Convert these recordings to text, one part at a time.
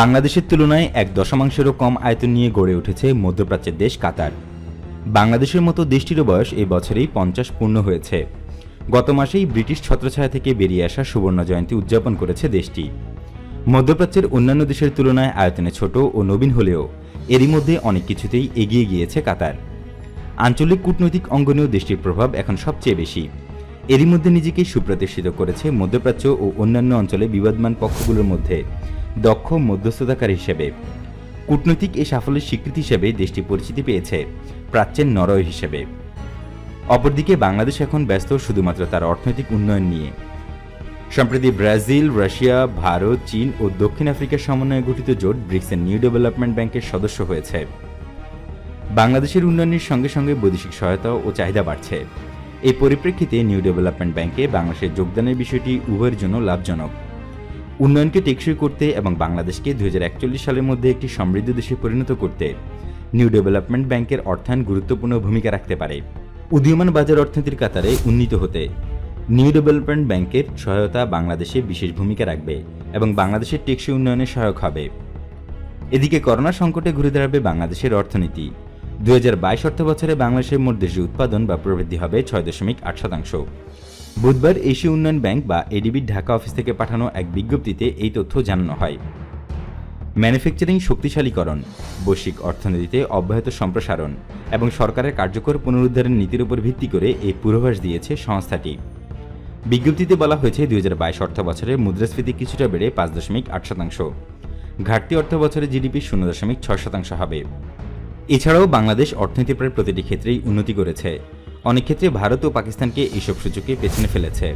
বাংলাদেশের তুলনায় এক দশমাংশেরও কম আয়তন নিয়ে গড়ে উঠেছে মধ্যপ্রাচ্যের দেশ কাতার। বাংলাদেশের মতো দেশটিরও বয়স এই বছরেই পঞ্চাশ পূর্ণ হয়েছে। গত মাসেই ব্রিটিশ ছত্রছায়া থেকে বেরিয়ে আসা সুবর্ণ জয়ন্তী উদযাপন করেছে দেশটি। মধ্যপ্রাচ্যের অন্যান্য দেশের তুলনায় আয়তনে ছোট ও নবীন হলেও এরই মধ্যে অনেক কিছুতেই এগিয়ে গিয়েছে কাতার। আঞ্চলিক কূটনৈতিক অঙ্গনেও দেশটির প্রভাব এখন সবচেয়ে বেশি। এরই মধ্যে নিজেকে সুপ্রতিষ্ঠিত করেছে মধ্যপ্রাচ্য ও অন্যান্য অঞ্চলে বিবাদমান পক্ষগুলোর মধ্যে। দক্ষ মধ্যস্থতাকারী হিসেবে। কূটনৈতিক এই সাফল্যের স্বীকৃতি হিসেবে দেশটি পরিচিতি পেয়েছে প্রাচ্যের নরওয়ে হিসেবে। অপরদিকে বাংলাদেশ এখন ব্যস্ত শুধুমাত্র তার অর্থনৈতিক উন্নয়ন নিয়ে। সম্প্রতি ব্রাজিল, রাশিয়া, ভারত, চীন ও দক্ষিণ আফ্রিকার সমন্বয়ে গঠিত জোট ব্রিক্সের নিউ ডেভেলপমেন্ট ব্যাংকের সদস্য হয়েছে। বাংলাদেশের উন্নয়নের সঙ্গে সঙ্গে বৈদেশিক সহায়তা ও চাহিদা বাড়ছে। এই পরিপ্রেক্ষিতে নিউ ডেভেলপমেন্ট ব্যাংকে বাংলাদেশের যোগদানের বিষয়টি উভয়ের জন্য লাভজনক। উন্নয়নকে টেকসই করতে এবং বাংলাদেশকে দুই হাজার একচল্লিশ সালের মধ্যে একটি সমৃদ্ধ দেশে পরিণত করতে নিউ ডেভেলপমেন্ট ব্যাংকের অর্থায়ন গুরুত্বপূর্ণ ভূমিকা রাখতে পারে। উদীয়মান বাজার অর্থনীতির কাতারে উন্নীত হতে নিউ ডেভেলপমেন্ট ব্যাংকের সহায়তা বাংলাদেশে বিশেষ ভূমিকা রাখবে এবং বাংলাদেশের টেকসই উন্নয়নে সহায়ক হবে। এদিকে করোনা সংকটে ঘুরে দাঁড়াবে বাংলাদেশের অর্থনীতি। দুই হাজার বাইশ অর্থ বছরে বাংলাদেশের মোট দেশীয় উৎপাদন বা প্রবৃদ্ধি হবে ছয় দশমিক আট শতাংশ। বুধবার এশীয় উন্নয়ন ব্যাংক বা এডিবির ঢাকা অফিস থেকে পাঠানো এক বিজ্ঞপ্তিতে এই তথ্য জানানো হয়। ম্যানুফ্যাকচারিং শক্তিশালীকরণ, বৈশ্বিক অর্থনীতিতে অব্যাহত সম্প্রসারণ এবং সরকারের কার্যকর পুনরুদ্ধারের নীতির উপর ভিত্তি করে এই পূর্বাভাস দিয়েছে সংস্থাটি। বিজ্ঞপ্তিতে বলা হয়েছে, দুই হাজার বাইশ অর্থ বছরে মুদ্রাস্ফীতি কিছুটা বেড়ে পাঁচ দশমিক আট শতাংশ। ঘাটতি অর্থ বছরে জিডিপি শূন্য দশমিক ছয় শতাংশ হবে। এছাড়াও বাংলাদেশ অর্থনীতি প্রায় প্রতিটি ক্ষেত্রেই উন্নতি করেছে। অনেক ক্ষেত্রে ভারত ও পাকিস্তানকে এইসব সূচকে পেছনে ফেলেছে।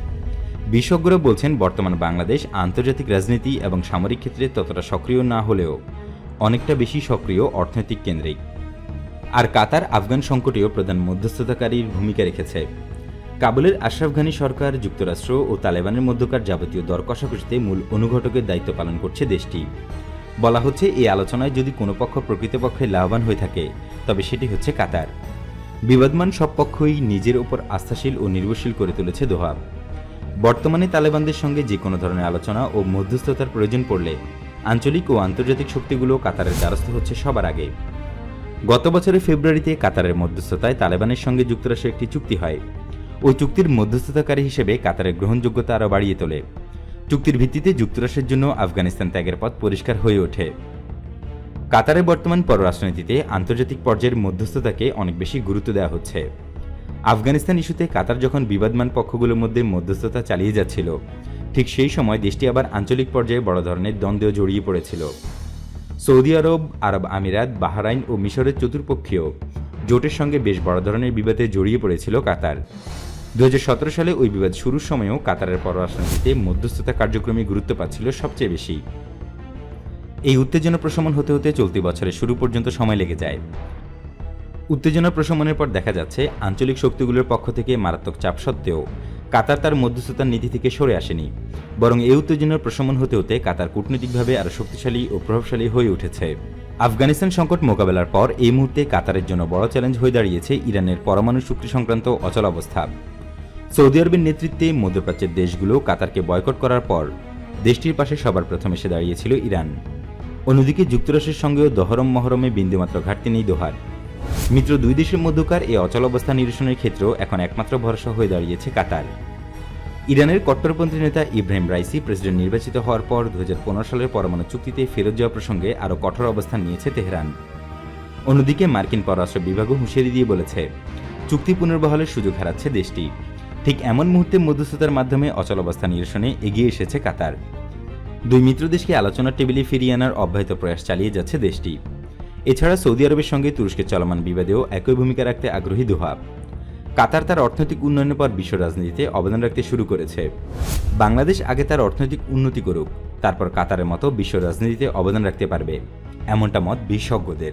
বিশেষজ্ঞরা বলছেন, বর্তমান বাংলাদেশ আন্তর্জাতিক রাজনীতি এবং সামরিক ক্ষেত্রে ততটা সক্রিয় না হলেও অনেকটা বেশি সক্রিয় অর্থনৈতিক কেন্দ্রিক। আর কাতার, আফগান সংকটেও প্রধান মধ্যস্থতাকারীর ভূমিকা রেখেছে। কাবুলের আশরাফ ঘানি সরকার, যুক্তরাষ্ট্র ও তালেবানের মধ্যকার যাবতীয় দর কষাকষিতে মূল অনুঘটকের দায়িত্ব পালন করছে দেশটি। বলা হচ্ছে, এই আলোচনায় যদি কোনো পক্ষ প্রকৃতপক্ষে লাভবান হয়ে থাকে, তবে সেটি হচ্ছে কাতার। বিবাদমান সব পক্ষই নিজের ওপর আস্থাশীল ও নির্ভরশীল করে তুলেছে দোহা বর্তমানে তালেবানদের সঙ্গে যে কোনো ধরনের আলোচনা ও মধ্যস্থতার প্রয়োজন পড়লে আঞ্চলিক ও আন্তর্জাতিক শক্তিগুলো কাতারের দ্বারস্থ হচ্ছে সবার আগে। গত বছরের ফেব্রুয়ারিতে কাতারের মধ্যস্থতায় তালেবানের সঙ্গে যুক্তরাষ্ট্র একটি চুক্তি হয়। ওই চুক্তির মধ্যস্থতাকারী হিসেবে কাতারের গ্রহণযোগ্যতা আরও বাড়িয়ে তোলে। চুক্তির ভিত্তিতে যুক্তরাষ্ট্রের জন্য আফগানিস্তান ত্যাগের পথ পরিষ্কার হয়ে ওঠে। কাতারের বর্তমান পররাষ্ট্রনীতিতে আন্তর্জাতিক পর্যায়ের মধ্যস্থতাকে অনেক বেশি গুরুত্ব দেওয়া হচ্ছে। আফগানিস্তান ইস্যুতে কাতার যখন বিবাদমান পক্ষগুলোর মধ্যে মধ্যস্থতা চালিয়ে যাচ্ছিল, ঠিক সেই সময় দেশটি আবার আঞ্চলিক পর্যায়ে বড় ধরনের দ্বন্দ্বে জড়িয়ে পড়েছিল। সৌদি আরব আরব আমিরাত, বাহরাইন ও মিশরের চতুর্পক্ষীয় জোটের সঙ্গে বেশ বড় ধরনের বিবাদে জড়িয়ে পড়েছিল কাতার। দু হাজার সতেরো সালে ওই বিবাদ শুরুর সময়ও কাতারের পররাষ্ট্রনীতিতে মধ্যস্থতা কার্যক্রমে গুরুত্ব পাচ্ছিল সবচেয়ে বেশি। এই উত্তেজনা প্রশমন হতে হতে চলতি বছরের শুরু পর্যন্ত সময় লেগে যায়। উত্তেজনা প্রশমনের পর দেখা যাচ্ছে, আঞ্চলিক শক্তিগুলোর পক্ষ থেকে মারাত্মক চাপ সত্ত্বেও কাতার তার মধ্যস্থতার নীতি থেকে সরে আসেনি। বরং এই উত্তেজনার প্রশমন হতে হতে কাতার কূটনৈতিকভাবে আরও শক্তিশালী ও প্রভাবশালী হয়ে উঠেছে। আফগানিস্তান সংকট মোকাবেলার পর এই মুহূর্তে কাতারের জন্য বড় চ্যালেঞ্জ হয়ে দাঁড়িয়েছে ইরানের পরমাণু চুক্তি সংক্রান্ত অচলাবস্থা সৌদি আরবের নেতৃত্বে মধ্যপ্রাচ্যের দেশগুলো কাতারকে বয়কট করার পর দেশটির পাশে সবার প্রথম এসে দাঁড়িয়েছিল ইরান। অন্যদিকে যুক্তরাষ্ট্রের সঙ্গেও দহরম মহরমে বিন্দুমাত্র ঘাটতি নেই দোহার। মিত্র দুই দেশের মধ্যকার এই অচলাবস্থা নিরসনের ক্ষেত্রেও এখন একমাত্র ভরসা হয়ে দাঁড়িয়েছে কাতার। ইরানের কট্টরপন্থী নেতা ইব্রাহিম রাইসি প্রেসিডেন্ট নির্বাচিত হওয়ার পর দু হাজার পনেরো সালের পরমাণু চুক্তিতে ফেরত যাওয়া প্রসঙ্গে আরও কঠোর অবস্থান নিয়েছে তেহরান। অন্যদিকে মার্কিন পররাষ্ট্র বিভাগও হুঁশিয়ারি দিয়ে বলেছে, চুক্তি পুনর্বহালের সুযোগ হারাচ্ছে দেশটি। ঠিক এমন মুহূর্তে মধ্যস্থতার মাধ্যমে অচলাবস্থা নিরসনে এগিয়ে এসেছে কাতার। দুই মিত্র দেশকে আলোচনার টেবিলে ফিরিয়ে আনার অব্যাহত প্রয়াস চালিয়ে যাচ্ছে দেশটি। এছাড়া সৌদি আরবের সঙ্গে তুরস্কের চলমান বিবাদেও একই ভূমিকা রাখতে আগ্রহী দোহা কাতার তার অর্থনৈতিক উন্নয়নের পর বিশ্ব রাজনীতিতে অবদান রাখতে শুরু করেছে। বাংলাদেশ আগে তার অর্থনৈতিক উন্নতি করুক, তারপর কাতারের মতো বিশ্ব রাজনীতিতে অবদান রাখতে পারবে, এমনটা মত বিশেষজ্ঞদের।